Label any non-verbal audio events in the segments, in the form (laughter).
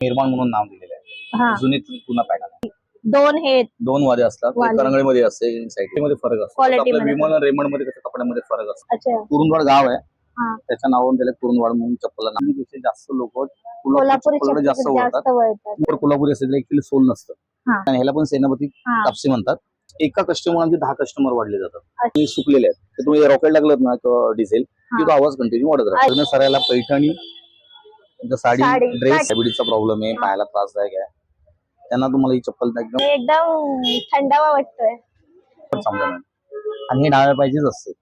निर्माण म्हणून नाव दिलेलं आहे. हा. जुनी पुन्हा पॅटर्न दोन हे दोन वादे असतात. वाले. करंगळीमध्ये असते साईडमध्ये. फरक असतो. Quality आपल्या मध्ये विमान रेमंडमध्ये कसं कपड्यामध्ये फरक असतो. अच्छा. कुरुंदवाड गाव आहे. हा. त्याच्या नावावरून त्याला कुरुंदवाड म्हणून चप्पलपेक्षा जास्त लोक कोल्हापुरी जास्त चप्पल वळतात. जास्त वळतात. वर कोल्हापुरी असेल ऍक्च्युली सोल नसतं. हा. आणि ह्याला पण सेनापती हा. कापसी म्हणतात. एका कस्टमर आमचे दहा कस्टमर वाढले जातात. अच्छा. ते सुकलेले आहेत. तर तुम्ही रॉकेट लागलं ना डिझेल की तो आवाज कंटिन्यू वाढत राहतो. सरायला पैठणी साडी साडी, ड्रेस साडी. प्रॉब्लेम आहे. पायाला त्रासदायक आहे त्यांना तुम्हाला ही चप्पल एकदम? एकदम थंडावा वाटतोय. आणि हे डाव्या पाहिजेच असते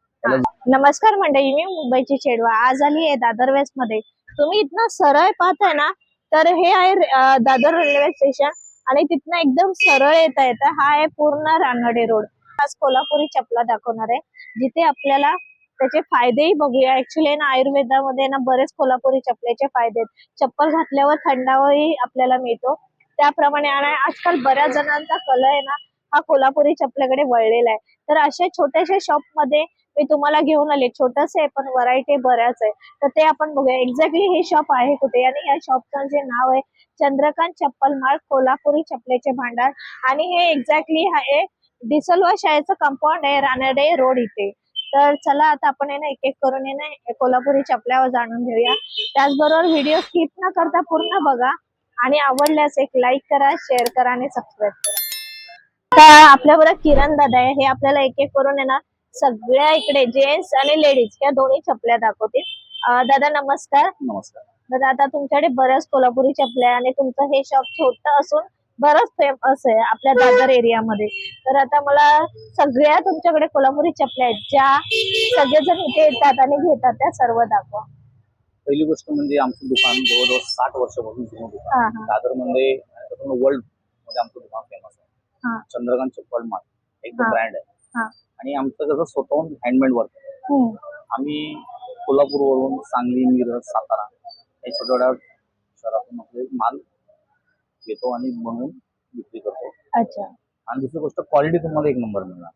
नमस्कार मंडळी मी मुंबईची चेडवा. आज आली आहे दादर वेस्टमध्ये. तुम्ही इथनं सरळ पाहताय ना तर हे आहे अं, दादर रेल्वे स्टेशन आणि तिथनं एकदम सरळ येता येतं हा आहे पूर्ण रानडे रोड आज कोल्हापुरी चपला दाखवणार आहे जिथे आपल्याला त्याचे फायदेही बघूया. ऍक्च्युली ना आयुर्वेदामध्ये ना बरेच कोल्हापुरी चपलेचे फायदे आहेत. चप्पल घातल्यावर थंडावाही आपल्याला मिळतो. त्याप्रमाणे आणि आजकाल बऱ्याच जणांचा कल आहे ना हा कोल्हापुरी चपलेकडे वळलेला आहे. तर अशा छोट्याशा शॉपमध्ये मी तुम्हाला घेऊन आले. छोटस आहे पण व्हरायटी बऱ्याच आहे. तर ते आपण बघूया. एक्झॅक्टली हे शॉप आहे कुठे? आणि या शॉपचं जे नाव आहे चंद्रकांत चप्पल मार्ग कोल्हापुरी चपलेचे भांडार. आणि हे एक्झॅक्टली आहे डिसलवा शाळेचं कंपाऊंड आहे रानडे रोड इथे. तर चला आता आपण आहे ना एक एक करून आहे ना कोल्हापुरी चपल्यावर जाणून घेऊया. त्याचबरोबर व्हिडिओ स्किप न करता पूर्ण बघा आणि आवडल्यास एक लाईक करा शेअर करा आणि सबस्क्राईब करा. आता आपल्याबरोबर किरण दादा आहे. हे आपल्याला एक एक करून आहे ना सगळ्या इकडे जेंट्स आणि लेडीज या दोन्ही चपल्या दाखवतील. दादा नमस्कार. नमस्कार. दादा आता तुमच्याकडे बऱ्याच कोल्हापुरी चपल्या आणि तुमचं हे शॉप छोटं असून बरंच फेमस आहे आपल्या दादर एरियामध्ये तर आता मला सगळ्या तुमच्याकडे कोल्हापुरी चपल्या आहेत ज्या सगळेजण इथे येतात आणि घेतात त्या सर्व दाखवा पहिली गोष्ट म्हणजे आमचं दुकान जवळजवळ साठ वर्षापासून जुनं दुकान हा दादरमध्ये वर्ल्डमध्ये आमचं दुकान फेमस हा. आहे चंद्रकांत चप्पल मार्ट एकदम हा. ब्रँड हा. आहे आणि आमचं कसं स्वतःहून हँडमेड वर्क आहे हम्म. आम्ही कोल्हापूरवरून सांगली मिरज सातारा या छोट्या छोट्या शहरातून आपले माल घेतो आणि बनवून विक्री करतो. अच्छा. आणि दुसरी गोष्ट क्वालिटी तुम्हाला एक नंबर मिळणार.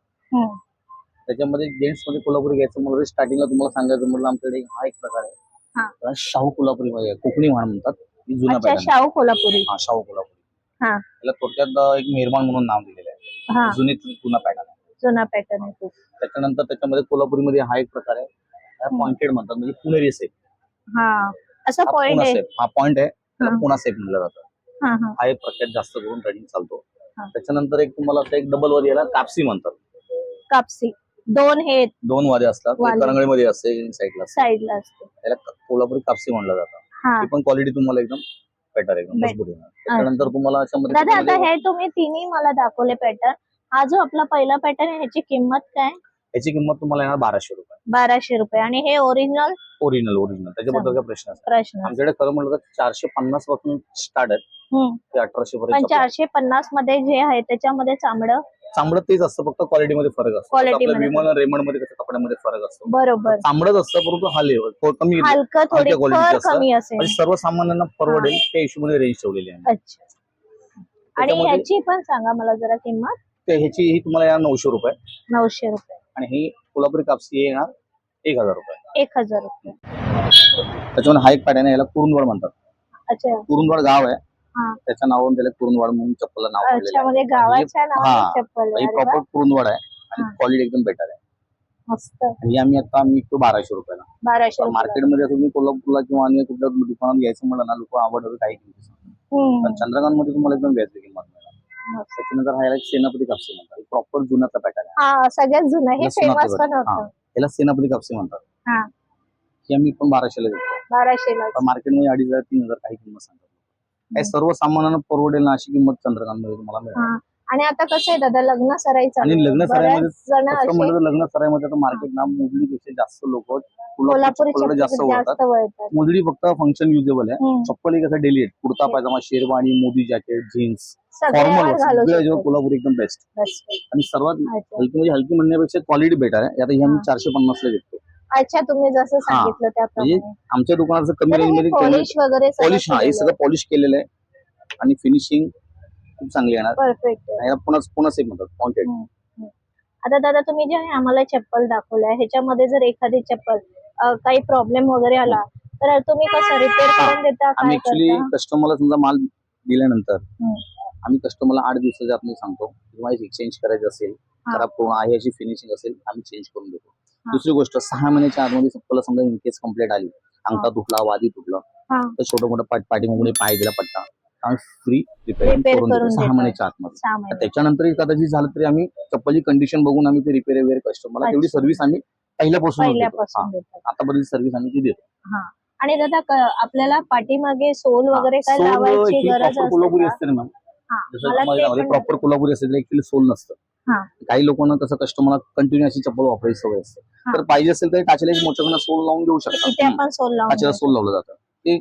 त्याच्यामध्ये जेंट्समध्ये कोल्हापुरी घ्यायचं म्हणलं स्टार्टिंगला तुम्हाला सांगायचं म्हटलं आमच्याकडे हा एक प्रकार आहे. हा. त्याला शाहू कोल्हापुरी मध्ये कोकणी म्हण म्हणतात ही जुना अच्छा पॅटर्न शाहू कोल्हापुरी. हा शाहू कोल्हापुरी. हा. त्याला थोडक्यात अं, एक निर्माण म्हणून नाव दिलेलं आहे. हा. जुनी जुना पॅटर्न आहे. जुना पॅटर्न आहे त्याच्यानंतर त्याच्यामध्ये कोल्हापुरीमध्ये हा एक प्रकार आहे. हम्म. पॉइंटेड म्हणतात म्हणजे पुणेरी सेप हा. असं पॉइंट पुणा आहे. सेप हा पॉइंट आहे. हा. पुणा सेप म्हणलं जातं. हा एक जास्त करून ट्रेडिंग चालतो. त्याच्यानंतर एक तुम्हाला असं एक डबल वर याला कापसी म्हणतात. कापसी. दोन हे दोन वादे असतात. करंगळीमध्ये असते साईडला साईडला असते. त्याला कोल्हापुरी कापसी म्हणलं जातं. ती पण क्वालिटी तुम्हाला एकदम बेटर एकदम मजबूत येणार. त्याच्यानंतर तुम्हाला दादा आता हे तुम्ही तिन्ही मला दाखवले पॅटर्न हा जो आपला पहिला पॅटर्न आहे ह्याची किंमत काय? याची किंमत तुम्हाला येणार बाराशे रुपये. बाराशे रुपये. आणि हे ओरिजिनल ओरिजिनल ओरिजिनल त्याच्याबद्दल काय प्रश्न प्रश्न आमच्याकडे खरं म्हटलं तर चारशे पन्नासपासून स्टार्ट आहे हम्म. ते अठराशे पण पर्यंत चारशे पन्नासमध्ये जे आहे त्याच्यामध्ये चांबडं चांबडं तेच असतं फक्त क्वालिटी मध्ये फरक असतो. Quality आपल्या मध्ये विमान रेमंडमध्ये कसं कपड्यामध्ये फरक असतो. बरोबर. चांबडच असतं परंतु हा लेवल कमी हलकं थोडी हलक्या quality फर असतं. कमी असेल. म्हणजे सर्वसामान्यांना परवडेल त्या हिशोबाने रेंज ठेवलेली आहे. अच्छा. आणि त्याच्यामध्ये- ह्याची पण सांगा मला जरा किंमत. ते ह्याची ही तुम्हाला येणार नऊशे रुपये. नऊशे रुपये. आणि ही कोल्हापुरी कापसी ही येणार एक हजार रुपये. एक हजार रुपये. त्याच्यामध्ये हा एक पॅटर्न याला कुरुंदवाड म्हणतात. अच्छा. कुरुंदवाड गाव आहे. हा. त्याच्या नावावरून त्याला कुरुंदवाड म्हणून चप्पल नाव म्हणजे हा. चप्पल ही अरे वा, प्रॉपर कुरुंदवाड आहे आणि हा. क्वालिटी एकदम बेटर आहे. आणि आम्ही आता आम्ही विकतो बाराशे रुपयाला. बाराशे मार्केटमध्ये तुम्ही कोल्हापूरला किंवा अन्य कुठल्या दुकानात घ्यायचं म्हणलं ना लोक आवडतं काही किमती. पण चंद्रकांत मध्ये तुम्हाला एकदम व्याज किंमत मिळणार. त्याच्यानंतर हा याला एक सेनापती कापसी म्हणतात. प्रॉपर जुन्याचा पॅटर्न आहे. हा सगळ्यात जुनं हे फेमस पण. होतं. याला सेनापती कापसी म्हणतात. हा. ही आम्ही पण बाराशेला देतो बाराशेला मार्केटमध्ये अडीच हजार तीन हजार काही किंमत सांगतात. काही सर्वसामान्यांना परवडेल ना अशी किंमत चंद्रकांत मध्ये तुम्हाला मिळेल हा. आणि आता कसं आहे दादा लग्न सराई चालू आणि आहे. लग्न सराईमध्ये जण असे म्हणलं तर लग्न सराईमध्ये आता मार्केट ना मुजडीपेक्षा जास्त लोक कोल्हापुरी जास्त वळतात. मुजडी फक्त फंक्शन युजेबल आहे. हम्म. चप्पल ही कसं डेली आहे कुर्ता पायजामा शेरवानी मोदी जॅकेट जीन्स सगळ्यावर फॉर्मल घालू शकतो. कोल्हापूर एकदम बेस्ट Best. आणि सर्वात अच्छा. हलकी म्हणजे हलकी म्हणण्यापेक्षा क्वालिटी बेटर आहे. आता ही आम्ही हा. चारशे पन्नास ला विकतो. अच्छा तुम्ही जसं सांगितलं त्याप्रमाणे. आमच्या दुकानाचं कमी रेंजमध्ये पॉलिश वगैरे पॉलिश हा हे सगळं पॉलिश केलेलं आहे. आणि फिनिशिंग खूप चांगली येणार. परफेक्ट आहे. याला पुन्हा पुन्हा सेम म्हणतात पॉइंटेड आता दादा तुम्ही जे आम्हाला चप्पल दाखवलंय ह्याच्यामध्ये जर एखादी चप्पल अं, काही प्रॉब्लेम वगैरे आला तर तुम्ही कसं रिपेअर करून देता? आम्ही काय ऍक्च्युली करता कस्टमरला समजा माल दिल्यानंतर हम्म. आम्ही कस्टमरला आठ दिवसाच्या आत मी सांगतो तुम्हाला एक्सचेंज करायचं असेल हा. खराब पूर्ण आहे अशी फिनिशिंग असेल आम्ही चेंज करून देतो. हा. दुसरी गोष्ट सहा महिन्याच्या आतमध्ये चप्पल समजा इन केस कंप्लेंट आली अंगठा तुटला वादी तुटलं हा. तर छोटं मोठं पाठ पाठीमागून पाय दिला पट्टा. फ्री Repair करून सहा. महिन्याच्या आतमध्ये. त्याच्यानंतर कदाचित झालं तरी आम्ही चप्पलची कंडिशन बघून आम्ही ते रिपेअर वगैरे कस्टमरला तेवढी. सर्व्हिस आम्ही पहिल्यापासून देतात. आतापर्यंत सर्व्हिस आम्ही ती देतो. आणि दादा आपल्याला पाठीमागे सोल वगैरे काय लावायची गरज कोल्हापुरी असते? असते ना मॅम. प्रॉपर कोल्हापुरी असेल ऍक्च्युली सोल. नसतं. काही लोकांना कसं कस्टमरला कंटिन्यू अशी चप्पल वापरायची सवय असते. तर पाहिजे असेल तर टाचेला एक मोठ्याकडनं सोल लावून देऊ तिथे शकता आपण सोल टाचेला लावलं जातं. ते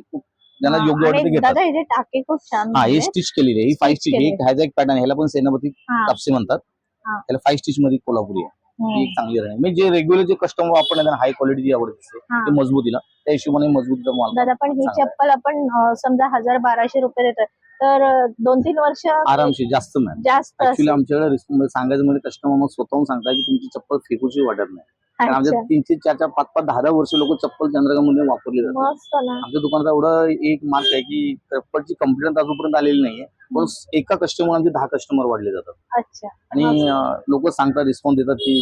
ज्यांना योग्य वाटतं ते आणि घेतात दादा हे जे टाके खूप छान हा हे झाले. स्टिच केलेली आहे ही फाईव्ह स्टिच ही. ह्याचा एक पॅटर्न ह्याला पण सेनापती हा. कापसे म्हणतात हा. त्याला फाईव्ह स्टिच मध्ये कोल्हापुरी आहे. ही एक चांगली राहील म्हणजे जे रेग्युलर जे कस्टमर वापरण्यात हाय क्वालिटी आवडत असते हा. ते मजबूतीला त्या हिशोबाने मजबूतीचा माल दादा पण ही चांगलं. चप्पल आपण अं, समजा हजार बाराशे रुपये देतोय तर अं, दोन तीन वर्ष आरामशीर जास्त मॅम जास्त ऍक्च्युली असेल. आमच्याकडे रिस्कमध्ये सांगायचं म्हणजे कस्टमर मग स्वतःहून सांगतात की तुमची चप्पल फेकूची वाटत नाही कारण आमच्या. तीनशे चार चार पाच पाच दहा दहा वर्ष लोक चप्पल चंद्रकामध्ये वापरली जातात. मस्त ना. आमच्या दुकानात एवढं एक मार्क आहे की चप्पलची कंप्लेंट अजूनपर्यंत आलेली नाहीये पण एका कस्टमर आमचे दहा कस्टमर वाढले जातात. अच्छा. आणि लोक सांगतात रिस्पॉन्स देतात की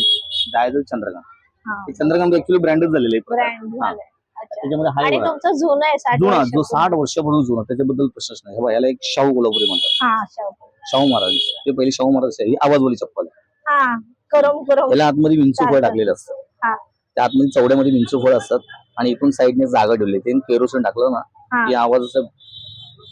जायचं चंद्रकांत. हा. चंद्रकांत ऍक्च्युली ब्रँडच झालेले हा. त्याच्यामध्ये तुमचं जुनं आहे जुना जो. साठ वर्षापासून जुना त्याच्याबद्दल प्रश्नच नाही हे बघा, याला एक शाहू कोल्हापुरी म्हणतात. हा शाहू. महाराज. ते पहिले शाहू महाराज आहे. ही आवाजवाली चप्पल आहे. हा याला आतमध्ये विंचू फळ. टाकलेलं असतं. हा. त्या आतमध्ये चवड्यामध्ये विंचू फळ असतात आणि इथून साईडने जागा ठेवली ते केरोसिन टाकलं ना हा. की आवाज असं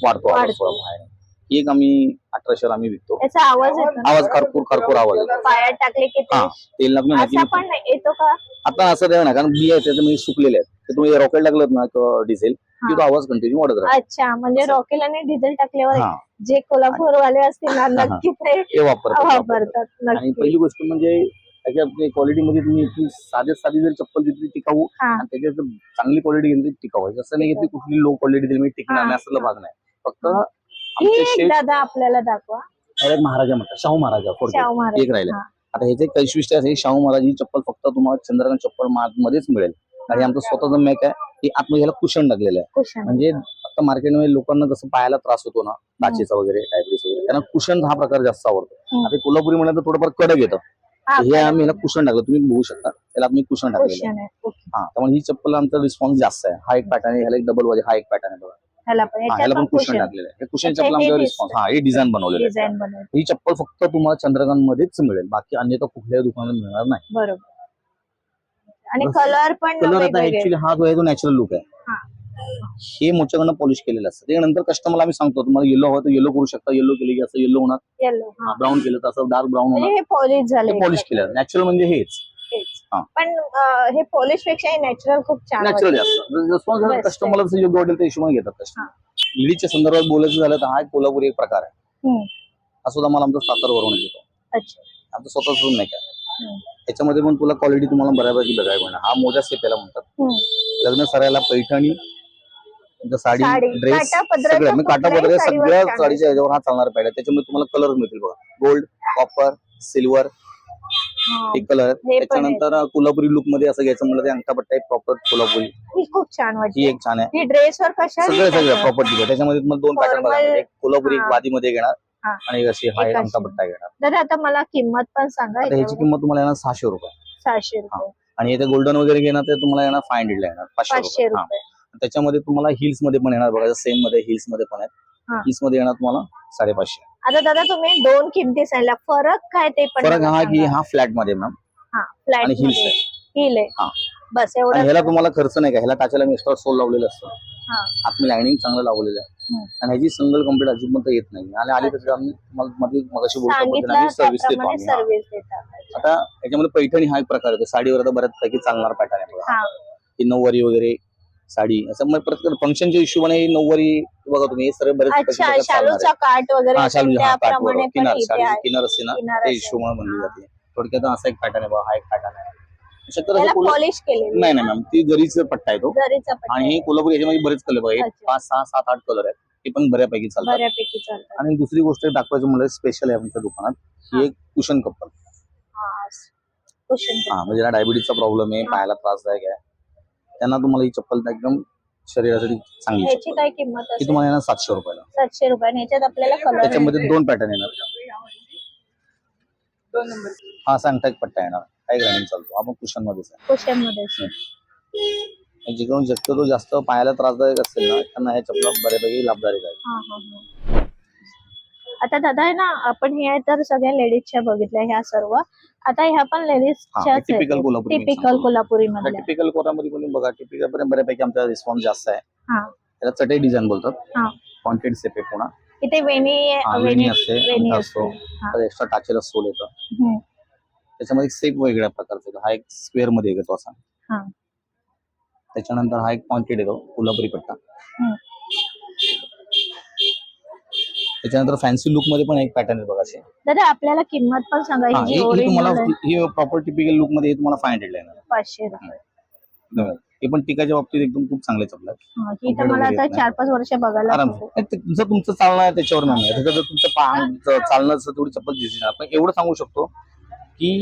वाढतो आवाज वाढतो. थोडा बाहेर. एक आम्ही अठराशेला आम्ही विकतो त्याचा आवाज येतो ना? आवाज खरपूर खरपूर आवाज येतो पायात टाकले की ते हा तेल लागलं ना की असा पण येतो का आता असं द्या ना कारण बिया आहेत त्याच्यामध्ये सुकलेले आहेत तर तुम्ही रॉकेट लागलं ना डिझेल की तो आवाज कंटिन्यू वाढत राहतो अच्छा म्हणजे. रॉकेल आणि डिझेल टाकल्यावर जे कोल्हापूर वाले असतील ना नक्की ते वापरतात. वापरतात आणि नक्की पहिली गोष्ट म्हणजे त्याच्या क्वालिटी मध्ये तुम्ही इतकी साध्यात साधी जर चप्पल घेतली टिकाऊ हा. आणि त्याच्यात चांगली क्वालिटी घेतली टिकाऊ. आहे जसं नाही घेतली कुठली लो क्वालिटी दिली मी टिकणार हा. नाही असलं भाग नाही. फक्त ही. दादा आपल्याला दाखवा. महाराजा म्हणतात शाहू महाराजा एक राहिलं. हा. आता ह्याचे एक वैशिष्ट्य असे शाहू महाराज ही चप्पल फक्त तुम्हाला चंद्रकांत चप्पल मध्येच मिळेल. आणि आमचं स्वतःचं मॅक आहे. की आतमध्ये ह्याला कुशन लागलेलं आहे. म्हणजे आता मार्केटमध्ये लोकांना जसं पायाला त्रास होतो ना टाचेचा वगैरे डायबिटीस वगैरे त्यांना कुशन हा प्रकार जास्त आवडतो. आता कोल्हापुरी म्हणलं तर थोडंफार कडक येतं. हा, आम्ही कुशन टाकलं. तुम्ही बघू शकता. त्याला आम्ही कुशन आहे. ओके. हा त्यामुळे ही चप्पल आमचा रिस्पॉन्स जास्त आहे. हा एक पॅटर्न आहे. ह्याला एक डबल वाजे हा एक पॅटर्न आहे बघा. ह्याला पण हा, याच्यात ह्याला पण पण कुशन टाकलेलं आहे. कुशन अच्छा, चप्पल हे आमचा. रिस्पॉन्स हा हे डिझाईन बनवलेलं आहे. डिझाईन बनवली ही चप्पल फक्त तुम्हाला चंद्रकांत मध्येच मिळेल. बाकी अन्यथा कुठल्याही दुकानात मिळणार नाही. बरोबर. आणि. कलर पण कलर आता वेगवेगळे. ऍक्च्युली हा जो आहे तो नॅचरल लुक आहे. हा. हे मोठ्याकडनं पॉलिश केलेलं असतं. त्यानंतर कस्टमरला आम्ही सांगतो तुम्हाला येलो हवं तर येलो करू शकता. येलो केले की असं येलो होणार. येलो ब्राऊन केलं तर असं डार्क ब्राऊन म्हणजे होणार. हे पॉलिश झाले पॉलिश केलं. नॅचरल म्हणजे हेच. हा. पण हे पॉलिशपेक्षा हे नॅचरल खूप छान नॅचरल. जास्त. कस्टमरला जसं योग्य वाटेल त्या हिशोबाने घेतात. कस्टमर लेडीजच्या संदर्भात बोलायचं झालं तर हा एक कोल्हापुरी एक प्रकार आहे. हा सुद्धा मला आमचा सातारवरून येतो. आमचं स्वतःच नाही काय. त्याच्यामध्ये पण तुला क्वालिटी तुम्हाला बऱ्यापैकी बघायला मिळणार. हा मोजा सेट याला म्हणतात. लग्न सरायला पैठणी साडी साडी, ड्रेस सगळं. मी काटा पदर सगळ्या साडीच्या ह्याच्यावर हा चालणार पाहिजे त्याच्यामध्ये तुम्हाला कलर मिळतील बघा. गोल्ड कॉपर सिल्वर हा. हे कलर त्याच्यानंतर कोल्हापुरी लुकमध्ये असं घ्यायचं म्हणलं ते अंगठापट्टा एक प्रॉपर कोल्हापुरी. ही खूप छान ही वाटते एक छान आहे. ही ड्रेसवर कशा सगळे सगळे प्रॉपर्टी त्याच्यामध्ये तुम्हाला दोन पॅटर्न बघा एक कोल्हापुरी एक हा. वादीमध्ये घेणार. आणि एक अशी हा एक एक. अंगठापट्टा घेणार. दादा आता मला किंमत पण सांगा. ह्याची याच्यावर. किंमत तुम्हाला येणार सहाशे रुपये. सहाशे रुपये. आणि इथे गोल्डन वगैरे घेणार ते तुम्हाला येणार फाय हंड्रेडला येणार. पाचशे. रुपये. त्याच्यामध्ये तुम्हाला हिल्समध्ये पण येणार बघा सेममध्ये हिल्समध्ये पण हा. आहेत हिल्समध्ये येणार तुम्हाला साडेपाचशे. आता दादा तुम्ही दोन किमती सांगितल्या. फरक काय ते पण फरक हा की. हा फ्लॅटमध्ये मॅम हा फ्लॅट आणि हिल्स आहे. हिल आहे. बस आणि एवढं ह्याला तुम्हाला खर्च नाही का? ह्याला टाचायला मी एक्स्ट्रा सोल लावलेलं असतं. हा. आतमध्ये लाईनिंग चांगलं लावलेलं आहे. हम्म. आणि ह्याची सिंगल कंप्लीट अजिबात येत नाही. आणि आली तर आम्ही मध्ये मगाशी बोलतो सांगितलं आम्ही सर्व्हिस देतो त्याप्रमाणे आम्ही हा. सर्व्हिस देतात. आता याच्यामध्ये पैठणी हा एक प्रकार आहे साडीवर आता बऱ्याचपैकी चालणार पॅटर्न आहे बघा. हा. ही नऊवारी वगैरे साडी. असं मग प्रत्येक फंक्शनच्या हिशोबाने नऊवारी बघा तुम्ही हे सर्व बरेच अच्छा प्रकारचे चालणार आहे. शालूचा काट वगैरे हा असेल शालू हा पॅट त्याप्रमाणे पण किनार इथे आहे. किनार असते ना किनार त्या असेल. हिशोबाने बनली. जाते. थोडक्यात असा एक पॅटर्न आहे बघा हा एक पॅटर्न आहे. शक्यतो त्याला असं कोल्हा- पॉलिश केलेली नाही नाही मॅम ती जरीचा पट्टा आहे तो. जरीचा पट्टा आणि कोल्हापूर याच्यामध्ये बरेच कलर बघा एक अच्छा. पाच सहा सात आठ कलर आहेत. ते पण बऱ्यापैकी चालतात. बऱ्यापैकी चालतात. आणि दुसरी गोष्ट दाखवायचं म्हणलं स्पेशल आहे आमच्या दुकानात. ही. एक कुशन कप्पल हा कुशन हा म्हणजे ज्यांना डायबिटीजचा प्रॉब्लेम आहे हा. पायाला त्रासदायक आहे. त्यांना तुम्हाला ही चप्पल एकदम शरीरासाठी चांगली ह्याची चप्पल. काय किंमत ही असेल? तुम्हाला येणार सातशे रुपयाला. सातशे रुपये आणि ह्याच्यात आपल्याला कलर त्याच्यामध्ये दोन पॅटर्न येणार. हा अंगठा एक पट्टा येणार. हा एक रनिंग चालतो. आपण कुशन मध्येच आहे. क्वेश्चनमध्ये आणि जिकडून शक्यतो जास्त पायाला त्रासदायक असेल ना त्यांना ह्या चपला बऱ्यापैकी लाभदायक आहे. हा, हा, हा. आता दादा आहे ना आपण हे तर सगळ्या लेडीजच्या बघितल्या ह्या सर्व. आता ह्या पण लेडीजच्याच टिपिकल कोल्हापुरी मी टिपिकल सांगतो. कोल्हापुरी आता मधल्या टिपिकल कोल्हापुरी पण बघा टिपिकल पर्यंत बऱ्यापैकी आमचा रिस्पॉन्स जास्त आहे. हा. त्याला चटई डिझाईन बोलतात. हा. कॉन्टेंट सेपे पुन्हा. इथे वेणी वेणी असते वेणी अंगठा असते. हा. एक्स्ट्रा टाचेला सोल येतं. हम्म. त्याच्यामध्ये सेप वेगळ्या प्रकारचा येतो. हा एक स्क्वेअरमध्ये येतो असा. हा. त्याच्यानंतर हा एक पॉइंटेड येतो कोल्हापुरी पट्टा. हम्म. त्याच्यानंतर फॅन्सी लुकमध्ये पण एक पॅटर्न आहे बघा असे दादा आपल्याला किंमत पण सांगा हा, ही ही ही तुम्हाला ही प्रॉपर टिपिकल लुकमध्ये हे तुम्हाला फाय हंड्रेड येणार पाचशे रुपये. हे पण टिकाच्या बाबतीत एकदम खूप चांगले चपला आहेत. हा, ही तर मला आता. चार पाच वर्ष बघायला आराम भेटेल. नाही, ते जर तुमचं चालणं आहे त्याच्यावर नाही आहे. जर तुमचं पा- चालणं असं तेवढी चप्पल दिसणार पण एवढं सांगू शकतो की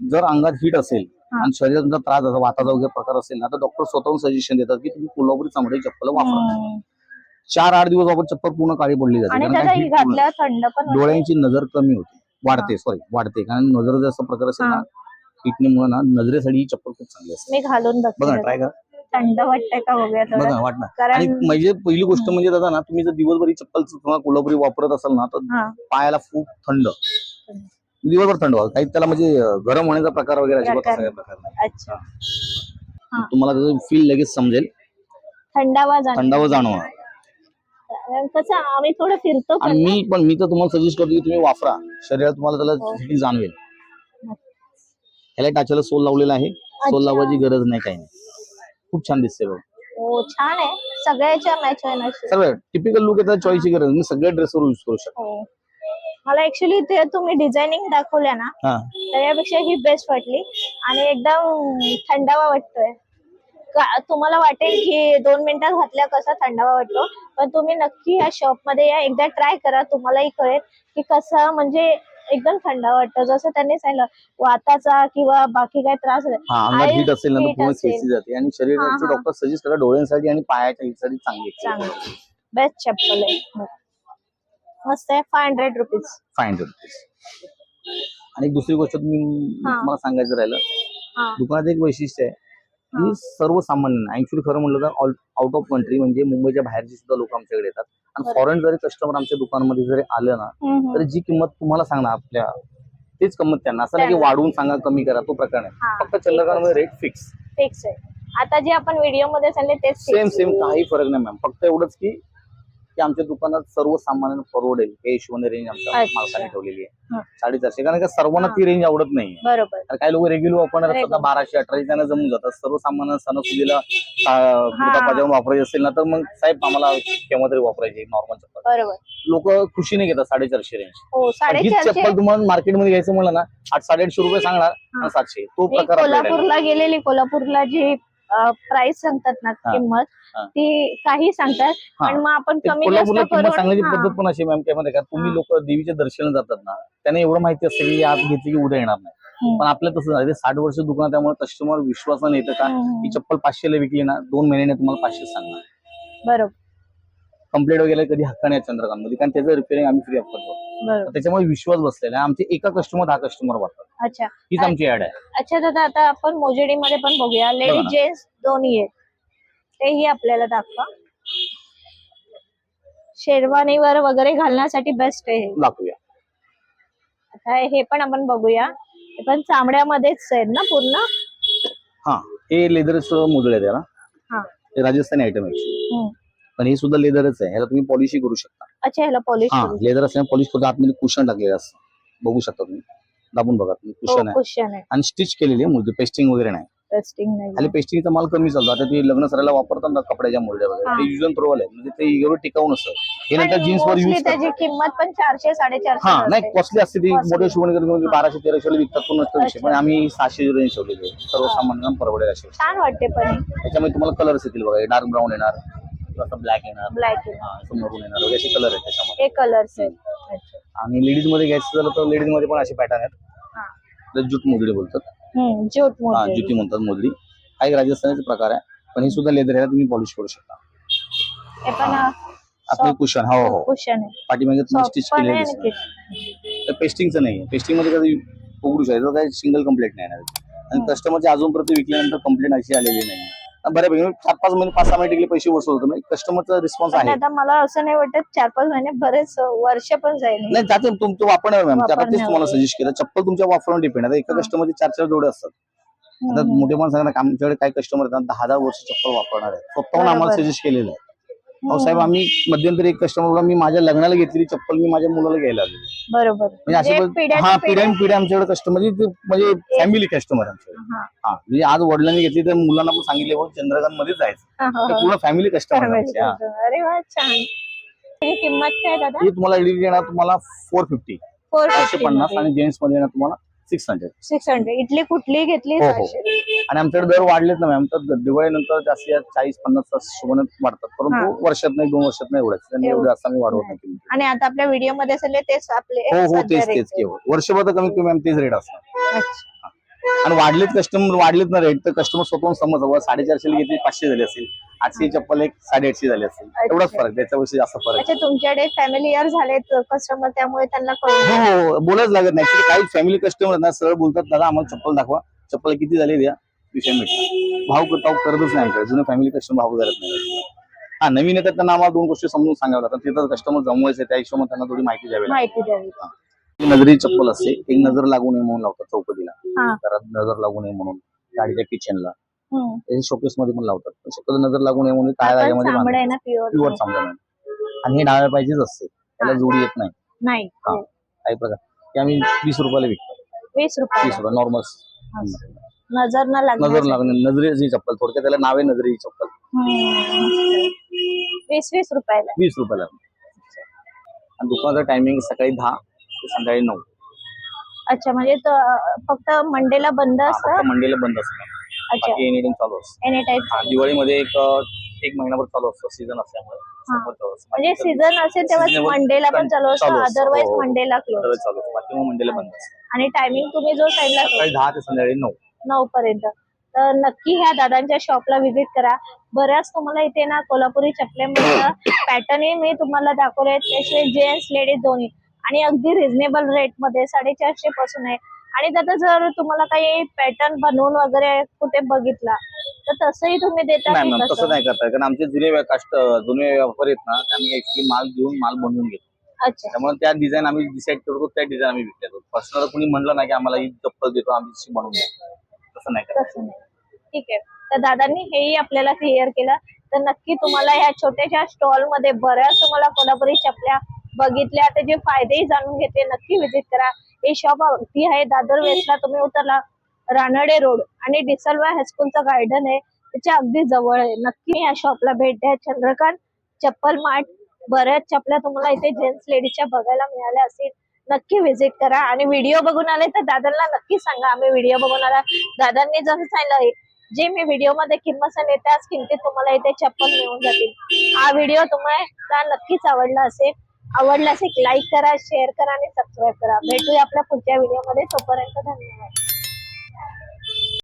जर अंगात हीट असेल हा. आणि शरीरात तुमचा त्रास असा वाताचा वगैरे प्रकार असेल ना तर डॉक्टर स्वतःहून सजेशन देतात की तुम्ही कोल्हापुरी चामडी चप्पल वापरा हम्म. चार आठ दिवस वापर चप्पल पूर्ण काळी पडली जाते. आणि ही थंड पण. डोळ्यांची नजर कमी होते. वाढते सॉरी वाढते. कारण नजर जर असा प्रकार असेल हा. ना हिटनेमुळे ना नजरेसाठी ही चप्पल खूप चांगली असते. मी घालून बघा बघते ट्राय करा. थंड वाटतंय का बघूया बघा थोडं वाटणार कारण आणि म्हणजे पहिली गोष्ट म्हणजे दादा ना तुम्ही जर दिवसभर ही चप्पल कोल्हापुरी वापरत असाल ना तर हा. पायाला खूप थंड. दिवसभर थंड व्हावं काही त्याला म्हणजे अं, गरम होण्याचा प्रकार वगैरे अजिबात प्रकार असा काही प्रकार नाही. अच्छा. हा. तुम्हाला त्याचं फील लगेच समजेल. थंडावा जाणवतो. थंडावं जाणवणार कारण कसं आम्ही थोडं फिरतो पण आणि मी पण मी तर तुम्हाला सजेस्ट करतो की तुम्ही वापरा. शरीरात तुम्हाला त्याला हो. जाणवेल. ह्याला टाचाला सोल लावलेला आहे. सोल अच्छा. लावायची गरज नाही काही नाही. खूप छान दिसते बघ. हो छान आहे. सगळ्याच्या मॅच आहे ना अशी. सर्व टिपिकल लुक येतात चॉईसची गरज नाही. मी सगळ्या ड्रेसवर यूज करू शकतो. हो. मला ऍक्च्युली ते तुम्ही डिझायनिंग दाखवल्या ना हा. त्याच्यापेक्षा ही बेस्ट वाटली. आणि एकदम थंडावा वाटतोय. तुम्हाला वाटेल की दोन मिनिटात घातल्या कसा थंडावा वाटतो पण तुम्ही नक्की या शॉपमध्ये या एकदा ट्राय करा तुम्हालाही कळेल की कसं म्हणजे एकदम थंडावा वाटतो. जसं त्यांनी सांगितलं वाताचा किंवा बाकी काय त्रास हीट असेल ना पूर्ण. खेचली जाते. आणि शरीराची. डॉक्टर सजेस्ट करतात डोळ्यांसाठी आणि पायाच्या हिटसाठी चांगली. चांगली. बेस्ट चप्पल आहे. मस्त आहे. Five hundred rupees five hundred rupees आणि दुसरी गोष्ट तुम्ही. तुम्हाला सांगायचं राहिलं. दुकानात एक वैशिष्ट्य आहे. हा. सर्वसामान्य ऍक्च्युली खरं म्हटलं तर आउट ऑफ कंट्री म्हणजे मुंबईच्या बाहेरची सुद्धा लोक आमच्याकडे येतात आणि. फॉरेन जरी कस्टमर आमच्या दुकानामध्ये जरी आलं ना. तरी जी किंमत तुम्हाला सांगणार आपल्या तेच किंमत त्यांना असं नाही की. वाढवून सांगा कमी करा तो प्रकार नाही फक्त चंद्रकांमध्ये रेट फिक्स फिक्स आहे आता जे आपण व्हिडिओमध्ये सांगले तेच सेम सेम. काही फरक नाही मॅम फक्त एवढंच की की आमच्या दुकानात सर्वसामान्य परवडेल हे हिशोबाने रेंज आमच्या. मालकाने ठेवलेली. आहे साडेचारशे कारण का सर्वांना. ती रेंज आवडत नाही बरोबर काही लोक रेग्युलर वापरणार असतात. बाराशे अठराशे त्यांना जमून जातात सर्वसामान्य सणासुदीला कुर्ता हा. पाजामा वापरायचे असेल ना तर मग साहेब आम्हाला केव्हा तरी वापरायचे नॉर्मल चप्पल बरोबर लोक खुशीने घेतात साडेचारशे रेंज हो हीच चप्पल तुम्हाला मार्केटमध्ये घ्यायचं म्हणलं ना आठ साडेआठशे रुपये सांगणार सातशे तो प्रकार. कोल्हापूरला गेलेली कोल्हापूरला जी प्राइस सांगतात ना. किंमत. ती काही सांगतात. पण मग आपण कमी जास्त सांगण्याची. पद्धत पण अशी मॅम त्यामध्ये का तुम्ही. लोक देवीचे दर्शन जातात ना त्यांना एवढं माहिती असतं की आज घेतली की उद्या येणार नाही. पण आपलं तसं झालं ते साठ वर्ष दुकान त्यामुळे कस्टमर विश्वासाने येतं का. ही चप्पल पाचशेला विकली ना दोन महिन्याने तुम्हाला पाचशे सांगणार बरोबर कंप्लेंट वगैरे कधी हक्का नाही चंद्रकांत मध्ये कारण त्याचं रिपेअरिंग आम्ही फ्री ऑफ करतो त्याच्यामुळे विश्वास बसलेला आहे. आमचे एका कस्टमर दहा कस्टमर वाटतात. अच्छा. हीच आमची ऍड आहे. अच्छा दादा आता आपण मोजेडी मध्ये पण बघूया. बघा लेडीज ना. जेंट्स दोन्ही आहेत. तेही आपल्याला दाखवा. शेरवानीवर वगैरे घालण्यासाठी बेस्ट आहे हे. दाखवूया. आता हे पण आपण बघूया. हे पण चामड्यामध्येच आहेत ना पूर्ण? हा हे लेदरचं आहे त्याला हा. हे राजस्थानी आयटम आहे हम्म. पण हे सुद्धा लेदरच आहे. ह्याला तुम्ही पॉलिशही करू शकता. अच्छा ह्याला पॉलिश हा लेदर असल्याने पॉलिश करतो आतमध्ये कुशन टाकलेलं असतं. बघू शकता तुम्ही. दाबून बघा तुम्ही कुशन आहे. क्वेश्चन आहे. आणि स्टिच केलेली आहे मुलगी पेस्टिंग वगैरे नाही. टेस्टिंग नाही खाली पेस्टिंगचा माल कमी चालतो. आता ते लग्न सरायला वापरतात ना कपड्याच्या मुरड्या वगैरे. हा. ते युजन प्रोवल आहे. म्हणजे ते एवढं टिकाऊ नसतं. हे नंतर जीन्स वर युज त्याची किंमत पण चारशे साडेचारशे हा नाही. कॉस्टली असते ती. Costly. मोठे शिवण म्हणजे बाराशे तेराशे विकतात. तो नसतो विषय. अच्छा. पण आम्ही सहाशे रेंज ठेवलेली आहे. सर्वसामान्यांना परवडेल असे छान वाटते पण. त्याच्यामध्ये तुम्हाला कलर्स येतील बघा. डार्क ब्राऊन येणार. असं ब्लॅक येणार. ब्लॅक हा, असं मरून येणार. वगैरे असे कलर आहेत त्याच्यामध्ये. हे कलर्स आहेत. अच्छा. आणि लेडीजमध्ये घ्यायचं झालं तर लेडीजमध्ये पण असे पॅटर्न आहेत. हा. त्याला जूट मोजडी बोलतात. हम्म ज्योत हा जुती म्हणतात मोजडी हा एक राजस्थानीचा प्रकार आहे. पण हे सुद्धा लेदर आहे तुम्ही पॉलिश करू शकता. हे पण आपलं कुशन हो हो. कुशन आहे. पाठीमागे तुम्ही Soft स्टिच पण केलेलं आहे दिसणार. तर पेस्टिंगचं नाही. पेस्टिंगमध्ये कधी उघडू शकतो. काही सिंगल कंप्लेंट नाही येणार. आणि हम्म. कस्टमरची अजूनपर्यंत विकल्यानंतर कंप्लेंट अशी आलेली नाही. बऱ्यापैकी. चार पाच महिने पाच सहा महिने टिकले पैसे वसूल होतो म्हणजे कस्टमरचा रिस्पॉन्स पण आहे. आता मला असं नाही वाटत चार पाच महिने बरेच वर्ष पण जाईल. नाही त्याचं तुमचं वापरणार मॅम. आता तेच वापरण्यावर. तुम्हाला सजेस्ट केलं. चप्पल तुमच्या वापरून डिपेंड आता एका हा. कस्टमरचे चार चार जोडे असतात. आता हम्म. मोठे माणसं सांगतात आमच्याकडे काही कस्टमर आहेत दहा दहा वर्ष चप्पल वापरणार आहे स्वतःहून आम्हाला बरोबर. सजेस्ट केलेलं आहे. अहो साहेब आम्ही मध्यंतरी एक कस्टमर मी माझ्या लग्नाला घेतलेली चप्पल मी माझ्या मुलाला घ्यायला आलो बरोबर. म्हणजे असे म्हणजे पण- हा पिढ्या- पिढ्या आमच्याकडे कस्टमर म्हणजे फॅमिली कस्टमर आमच्याकडे हा. हा म्हणजे आज वडिलांनी घेतली तर मुलांना पण सांगितले हो चंद्रकांत मध्ये जायचं. हा, हा, तर हा. पूर्ण फॅमिली कस्टमर. अरे वा छान. त्याची किंमत काय दादा? ही तुम्हाला लेडीज येणार तुम्हाला फोर फिफ्टी फोर पन्नास आणि जेंट्समध्ये येणार तुम्हाला सिक्स हंड्रेड सिक्स हंड्रेड इथली कुठली घेतली हो, हो. सहाशे. आणि आमच्याकडे दर वाढलेत ना मॅम तर दिवाळीनंतर जास्तीत जास्त चाळीस पन्नास हिशोबाने वाढतात हा. परंतु वर्षात नाही दोन वर्षात नाही एवढ्याच त्यांनी एवढं. एवढं असं आम्ही वाढवत नाही किंमती. आणि आता आपल्या व्हिडिओमध्ये सगळे तेच आपले हो हो सध्या तेच rate तेच केवळ वर्षभर तर कमीत कमी मॅम तेच रेट असणार अच्छा. आणि वाढलेत कस्टमर वाढलेत ना रेट तर कस्टमर स्वतःहून समज बाबा साडेचारशे घेतली पाचशे झाली असेल. आठशे चप्पल एक साडेआठशे झाली असेल. एवढाच फरक त्याच्याविषयी जास्त फरक. अच्छा तुमच्याकडे फॅमिली इयर झालेत कस्टमर त्यामुळे त्यांना कळून हो हो बोलायच लागत नाही. Actually काही फॅमिली कस्टमर ना सरळ बोलतात दादा आम्हाला चप्पल दाखवा. चप्पल किती झाली द्या? विषय मिळतो भाव करता करतच नाही आमच्याकडे. जुने फॅमिली कस्टमर भाव करत नाही. हा नवीन येतात त्यांना आम्हाला दोन गोष्टी समजून सांगाव्या लागतात तिथं कस्टमर जमवायचे त्या हिशोबाने त्यांना थोडी माहिती द्यावी लागते. माहिती द्यावी नजरी चप्पल असते. एक नजर लागू नये म्हणून लावतात चौकटीला. घरात नजर लागू नये म्हणून. गाडीच्या किचनला शोकेस मध्ये पण लावतात. शक्यतो नजर लागू नये म्हणून काळ्या जागेमध्ये प्युअर चांगलं आणि हे डाव्या पाहिजेच असते. त्याला. जोडी येत नाही. काही प्रकार. ते आम्ही वीस रुपयाला विकतो. वीस रुपये वीस रुपये नॉर्मल नजर न नजर लागणार लागणे. नजरेची चप्पल. थोडक्यात त्याला नावे नजरेची चप्पल. वीस वीस रुपयाला. वीस रुपयाला. आणि दुकानाचं टायमिंग सकाळी दहा. ते संध्याकाळी नऊ. अच्छा म्हणजे त- फक्त मंडेला बंद हा, असतं फक्त मंडेला बंद असतं अच्छा. बाकी एनी टाइम चालू असतं. एनी टाइम दिवाळीमध्ये एक एक महिनाभर चालू असतं सीझन असल्यामुळे. असतं. म्हणजे सीझन असेल तेव्हा Seasonable मंडेला पण चालू असतं चालू असतं. अदरवाईज हो, हो. मंडेला क्लोज चालू असतं. बाकी मग मंडेला बंद असतं. आणि टायमिंग तुम्ही जो सांगितला सकाळी दहा ते संध्याकाळी नऊ. नऊ पर्यंत. तर नक्की ह्या दादांच्या शॉपला व्हिजिट करा. बऱ्याच तुम्हाला इथे ना कोल्हापुरी चपल्यामध्ये पॅटर्नही (coughs) मी तुम्हाला दाखवले त्याशिवाय जेंट्स लेडीज दोन्ही. आणि अगदी रिझनेबल रेटमध्ये साडेचारशे पासून आहे. आणि त्यात जर तुम्हाला काही पॅटर्न बनवून वगैरे कुठे बघितला तर तसंही तुम्ही देता नाही मॅम तसं? नाही करता. कारण आमचे जुने व्या- कास्ट जुने व्यापारी आहेत ना आम्ही ऍक्च्युली माल घेऊन माल बनवून घेतो अच्छा. त्यामुळे त्या डिझाईन आम्ही डिसाईड करतो त्या डिझाईन आम्ही विकतो पर्सनल कोणी म्हणलं नाही की आम्हाला ही चप्पल देतो आम्ही तशी बनवून देतो. तसं नाही करत. तसं नाही. ठीक आहे. तर दादांनी हेही आपल्याला क्लिअर केलं. तर नक्की तुम्हाला ह्या छोट्याशा स्टॉलमध्ये बऱ्याच तुम्हाला कोल्हापुरी चपल्या बघितल्या त्याचे फायदेही जाणून घेतले नक्की व्हिजिट करा. हे शॉप अगदी आहे दादर वेस्टला तुम्ही उतरला रानडे रोड आणि डिसलवा हायस्कूलचं गार्डन आहे त्याच्या अगदी जवळ आहे. नक्की या शॉपला भेट द्या. चंद्रकांत चप्पल मार्ट बऱ्याच चपल्या तुम्हाला इथे जेंट्स लेडीजच्या बघायला मिळाल्या असतील. नक्की व्हिजिट करा. आणि व्हिडिओ बघून आले तर दादांना नक्की सांगा. आम्ही व्हिडिओ बघून आला. दादांनी जसं सांगितलं जे मी व्हिडिओमध्ये किंमत सांगते त्याच किमतीत तुम्हाला इथे चप्पल मिळून जातील. हा व्हिडिओ तुम्हाला नक्कीच आवडला असेल. आवडला एक लाईक करा शेअर करा आणि सबस्क्राईब करा. भेटूया आपल्या पुढच्या व्हिडिओमध्ये तोपर्यंत धन्यवाद.